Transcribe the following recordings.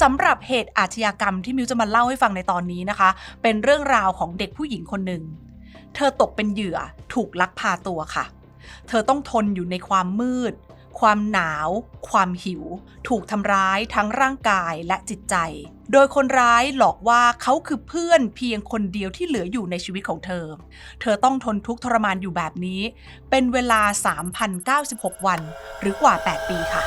สำหรับเหตุอาชญากรรมที่มิวจะมาเล่าให้ฟังในตอนนี้นะคะ เป็นเรื่องราวของเด็กผู้หญิงคนหนึ่ง เธอตกเป็นเหยื่อถูกลักพาตัวค่ะ เธอต้องทนอยู่ในความมืด ความหนาว ความหิว ถูกทำร้ายทั้งร่างกายและจิตใจ โดยคนร้ายหลอกว่าเขาคือเพื่อนเพียงคนเดียวที่เหลืออยู่ในชีวิตของเธอ เธอต้องทนทุกข์ทรมานอยู่แบบนี้ เป็นเวลา 3,096 วัน หรือกว่า 8 ปีค่ะ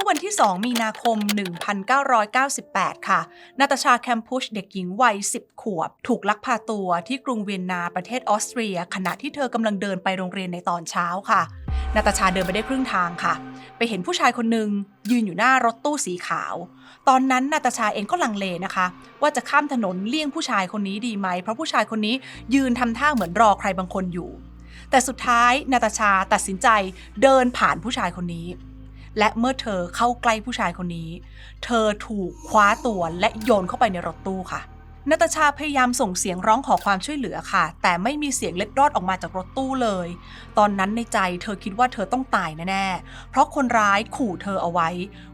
มื่อวันที่ 2 มีนาคม 1998 ค่ะ นาตาชาแคมพุชเด็กหญิงวัย 10 ขวบ ถูกลักพาตัวที่กรุงเวียนนาประเทศออสเตรีย ขณะที่เธอกำลังเดินไปโรงเรียนในตอนเช้าค่ะ นาตาชาเดินไปได้ครึ่งทางค่ะ ไปเห็นผู้ชายคนหนึ่งยืนอยู่หน้ารถตู้สีขาว ตอนนั้นนาตาชาเองก็ลังเลนะคะ ว่าจะข้ามถนนเลี่ยงผู้ชายคนนี้ดีไหม เพราะผู้ชายคนนี้ยืนทำท่าเหมือนรอใครบางคนอยู่ แต่สุดท้ายนาตาชาตัดสินใจเดินผ่านผู้ชายคนนี้ และเมื่อเธอเข้าใกล้ผู้ชายคนนี้ เธอถูกคว้าตัวและโยนเข้าไปในรถตู้ค่ะนาตาชาพยายามส่งเสียงร้องขอความช่วยเหลือค่ะ แต่ไม่มีเสียงเล็ดรอดออกมาจากรถตู้เลย ตอนนั้นในใจเธอคิดว่าเธอต้องตายแน่ๆ เพราะคนร้ายขู่เธอเอาไว้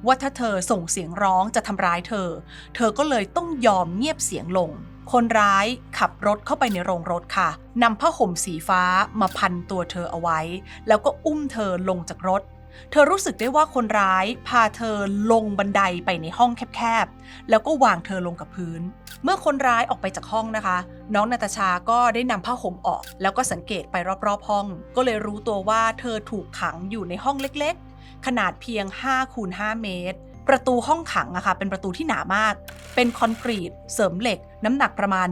ว่าถ้าเธอส่งเสียงร้องจะทำร้ายเธอ เธอก็เลยต้องยอมเงียบเสียงลง คนร้ายขับรถเข้าไปในโรงรถค่ะนำผ้าห่มสีฟ้ามาพันตัวเธอเอาไว้ แล้วก็อุ้มเธอลงจากรถ เธอรู้สึกได้ว่าคนร้ายพาเธอลงบันไดไปในห้องแคบๆ แล้วก็วางเธอลงกับพื้น เมื่อคนร้ายออกไปจากห้องนะคะ น้องนาตาชาก็ได้นำผ้าห่มออก แล้วก็สังเกตไปรอบๆห้อง ก็เลยรู้ตัวว่าเธอถูกขังอยู่ในห้องเล็กๆ ขนาดเพียง5คูณ5เมตร ประตูห้องขังอะค่ะเป็นประตูที่หนามาก เป็นคอนกรีตเสริมเหล็ก น้ำหนักประมาณ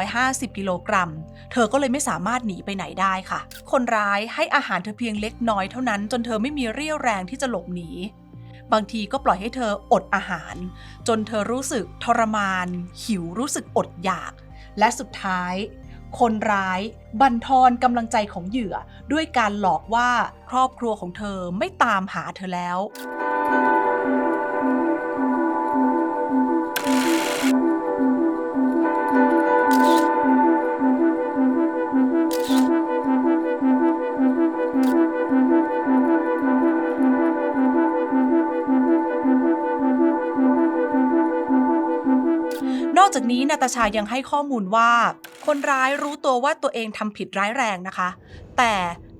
150 กิโลกรัม เธอก็เลยไม่สามารถหนีไปไหนได้ค่ะ คนร้ายให้อาหารเธอเพียงเล็กน้อยเท่านั้น จนเธอไม่มีเรี่ยวแรงที่จะหลบหนี บางทีก็ปล่อยให้เธออดอาหาร จนเธอรู้สึกทรมาน หิวรู้สึกอดอยาก และสุดท้ายคนร้าย บั่นทอนกำลังใจของเหยื่อ ด้วยการหลอกว่าครอบครัวของเธอไม่ตามหาเธอแล้ว นอกจากนี้นาตาชายังให้ข้อมูลว่า คนร้ายรู้ตัวว่าตัวเองทำผิดร้ายแรงนะคะ แต่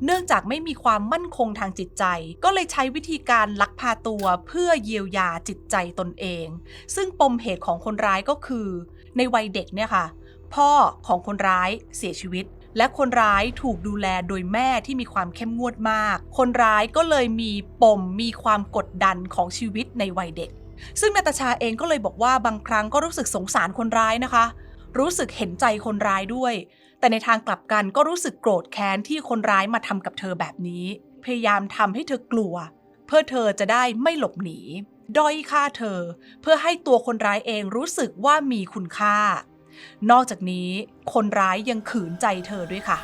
เนื่องจากไม่มีความมั่นคงทางจิตใจ ก็เลยใช้วิธีการลักพาตัวเพื่อเยียวยาจิตใจตนเอง ซึ่งปมเหตุของคนร้ายก็คือ ในวัยเด็กเนี่ยค่ะ พ่อของคนร้ายเสียชีวิต และคนร้ายถูกดูแลโดยแม่ที่มีความเข้มงวดมาก คนร้ายก็เลยมีปมมีความกดดันของชีวิตในวัยเด็ก ซึ่งนาตาชาเองก็เลยบอกว่าบางครั้งก็รู้สึกสงสารคนร้ายนะคะ รู้สึกเห็นใจคนร้ายด้วย แต่ในทางกลับกันก็รู้สึกโกรธแค้นที่คนร้ายมาทำกับเธอแบบนี้ พยายามทำให้เธอกลัว เพื่อเธอจะได้ไม่หลบหนี ด้อยค่าเธอ เพื่อให้ตัวคนร้ายเองรู้สึกว่ามีคุณค่า นอกจากนี้คนร้ายยังขืนใจเธอด้วยค่ะ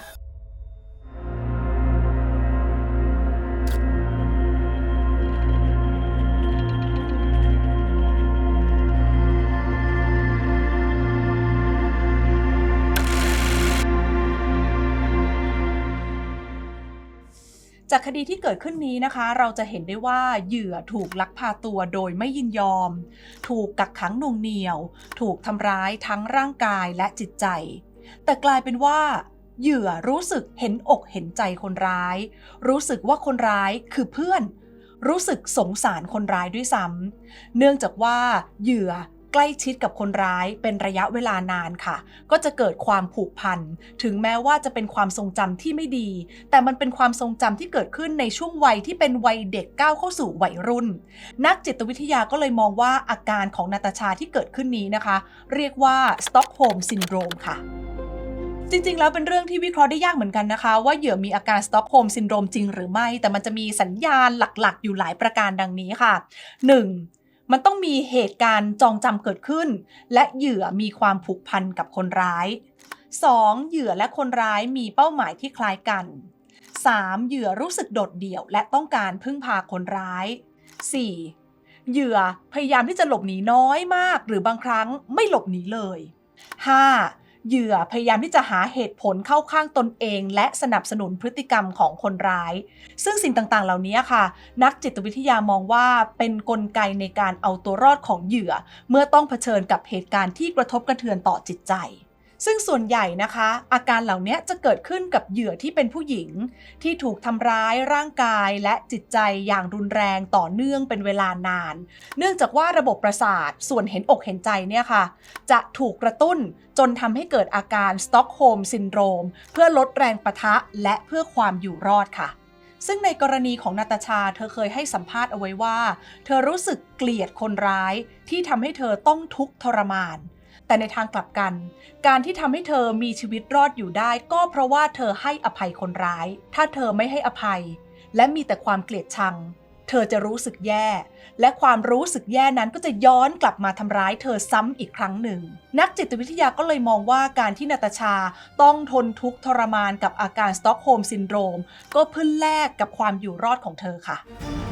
จากคดีที่เกิดขึ้นนี้นะคะ เราจะเห็นได้ว่าเหยื่อถูกลักพาตัวโดยไม่ยินยอม ถูกกักขังหน่วงเหนี่ยว ถูกทำร้ายทั้งร่างกายและจิตใจ แต่กลายเป็นว่าเหยื่อรู้สึกเห็นอกเห็นใจคนร้าย รู้สึกว่าคนร้ายคือเพื่อน รู้สึกสงสารคนร้ายด้วยซ้ำเนื่องจากว่าเหยื่อ ใกล้ชิดกับคนร้ายเป็นระยะเวลานานค่ะ ก็จะเกิดความผูกพัน ถึงแม้ว่าจะเป็นความทรงจำที่ไม่ดี แต่มันเป็นความทรงจำที่เกิดขึ้นในช่วงวัยที่เป็นวัยเด็กก้าวเข้าสู่วัยรุ่น นักจิตวิทยาก็เลยมองว่าอาการของนาตาชาที่เกิดขึ้นนี้นะคะ เรียกว่าสต็อกโฮล์มซินโดรมค่ะจริง ๆ แล้วเป็นเรื่องที่วิเคราะห์ได้ยากเหมือนกันนะคะ ว่าเหยื่อมีอาการสต็อกโฮล์มซินโดรมจริงหรือไม่ แต่มันจะมีสัญญาณหลักๆ อยู่หลายประการดังนี้ค่ะ 1. มันต้องมีเหตุการณ์จองจำเกิดขึ้น และเหยื่อมีความผูกพันกับคนร้าย 2. เหยื่อและคนร้ายมีเป้าหมายที่คล้ายกัน 3. เหยื่อรู้สึกโดดเดี่ยวและต้องการพึ่งพาคนร้าย 4. เหยื่อพยายามที่จะหลบหนีน้อยมาก หรือบางครั้งไม่หลบหนีเลย 5. เหยื่อพยายามที่จะหาเหตุผลเข้าข้างตนเอง และสนับสนุนพฤติกรรมของคนร้าย ซึ่งสิ่งต่างๆ เหล่านี้ค่ะ นักจิตวิทยามองว่าเป็นนกลไกในการเอาตัวรอดของเหยื่อ เมื่อต้องเผชิญกับเหตุการณ์ที่กระทบกระเทือนต่อจิตใจ ซึ่งส่วนใหญ่นะคะ อาการเหล่านี้จะเกิดขึ้นกับเหยื่อที่เป็นผู้หญิง ที่ถูกทำร้ายร่างกายและจิตใจอย่างรุนแรงต่อเนื่องเป็นเวลานาน เนื่องจากว่าระบบประสาทส่วนเห็นอกเห็นใจเนี่ยค่ะ จะถูกกระตุ้นจนทำให้เกิดอาการสต็อกโฮมซินโดรมเพื่อลดแรงประทะและเพื่อความอยู่รอดค่ะซึ่งในกรณีของนาตาชาเธอเคยให้สัมภาษณ์เอาไว้ว่า เธอรู้สึกเกลียดคนร้ายที่ทำให้เธอต้องทุกข์ทรมาน แต่ในทางกลับกัน การที่ทำให้เธอมีชีวิตรอดอยู่ได้ ก็เพราะว่าเธอให้อภัยคนร้าย ถ้าเธอไม่ให้อภัย และมีแต่ความเกลียดชัง เธอจะรู้สึกแย่ และความรู้สึกแย่นั้นก็จะย้อนกลับมาทำร้ายเธอซ้ำอีกครั้งหนึ่ง นักจิตวิทยาก็เลยมองว่าการที่นาตาชาต้องทนทุกข์ทรมานกับอาการสต็อกโฮล์มซินโดรม ก็เพื่อแลกกับความอยู่รอดของเธอค่ะ